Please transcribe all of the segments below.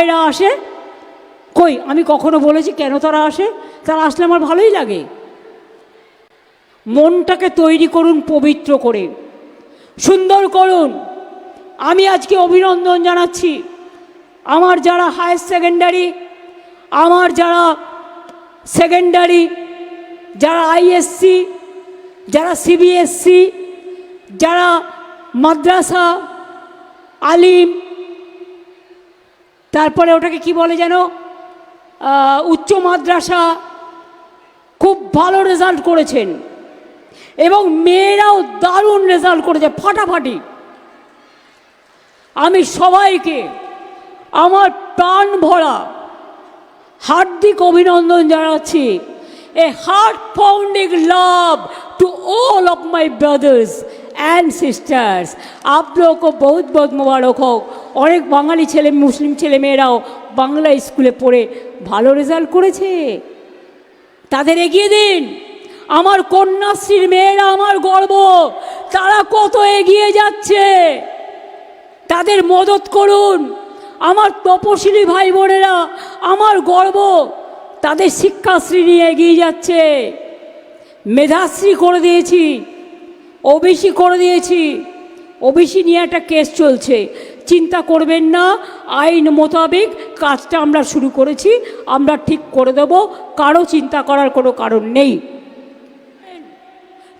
এরা আসে? কই, আমি কখনো বলেছি কেন তারা আসে? তারা আসলে আমার ভালোই লাগে। মনটাকে তৈরি করুন পবিত্র করে। সুন্দর করুন। আমি আজকে অভিনন্দন জানাচ্ছি। আমার যারা হায়ার সেকেন্ডারি আমার যারা সেকেন্ডারি যারা আইএসসি যারা সিবিএসসি যারা মাদ্রাসা, আলিম তারপরে ওটাকে কি বলে যেন? উচ্চ মাদ্রাসা খুব ভালো রেজাল্ট করেছেন। এবং মেয়েরাও দারুণ রেজাল্ট করেছে, ফাটাফাটি। আমি সবাইকে আমার প্রাণ ভরা হার্দিক অভিনন্দন জানাচ্ছি। A heart founding love to all of my brothers and sisters आप लोगों को बहुत बहुत मुबारक हो অনেক বাঙালি ছেলে মুসলিম ছেলে মেয়েরাও বাংলা স্কুলে পড়ে ভালো রেজাল্ট করেছে তাদের এগিয়ে দিন আমার কন্যাশ্রীর মেয়েরা আমার গর্ব তারা কত এগিয়ে যাচ্ছে তাদের মদত করুন আমার তপশিলি ভাই বোনেরা আমার গর্ব তাদের শিক্ষাশ্রী নিয়ে এগিয়ে যাচ্ছে মেধাশ্রী করে দিয়েছি ওবিসি করে দিয়েছি। ওবিসি নিয়ে একটা কেস চলছে। চিন্তা করবেন না, আইন মোতাবেক কাজটা আমরা শুরু করেছি, আমরা ঠিক করে দেব, কারও চিন্তা করার কোনো কারণ নেই।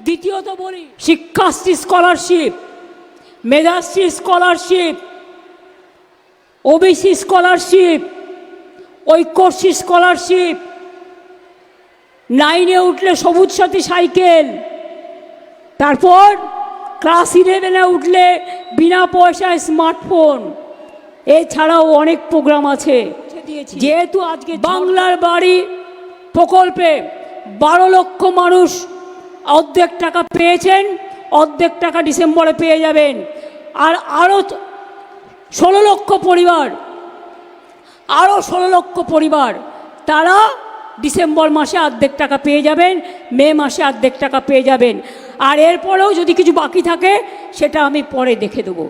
দ্বিতীয়ত বলি Shikshashree scholarship Medhashree scholarship, OBC scholarship, Aikyashree scholarship, নাইনে উঠলে সবুজ সাথী সাইকেল। তারপর ক্লাস ইলেভেনে উঠলে বিনা পয়সায় স্মার্টফোন এছাড়াও অনেক প্রোগ্রাম আছে। যেহেতু আজকে বাংলার বাড়ি প্রকল্পে বারো লক্ষ মানুষ অর্ধেক টাকা পেয়েছেন অর্ধেক টাকা ডিসেম্বরে পেয়ে যাবেন। আর আরও ষোলো লক্ষ পরিবার আরও ষোলো লক্ষ পরিবার তারা ডিসেম্বর মাসে অর্ধেক টাকা পেয়ে যাবেন মে মাসে অর্ধেক টাকা পেয়ে যাবেন। আর এরপরেও যদি কিছু বাকি থাকে সেটা আমি পরে দেখে দেবো।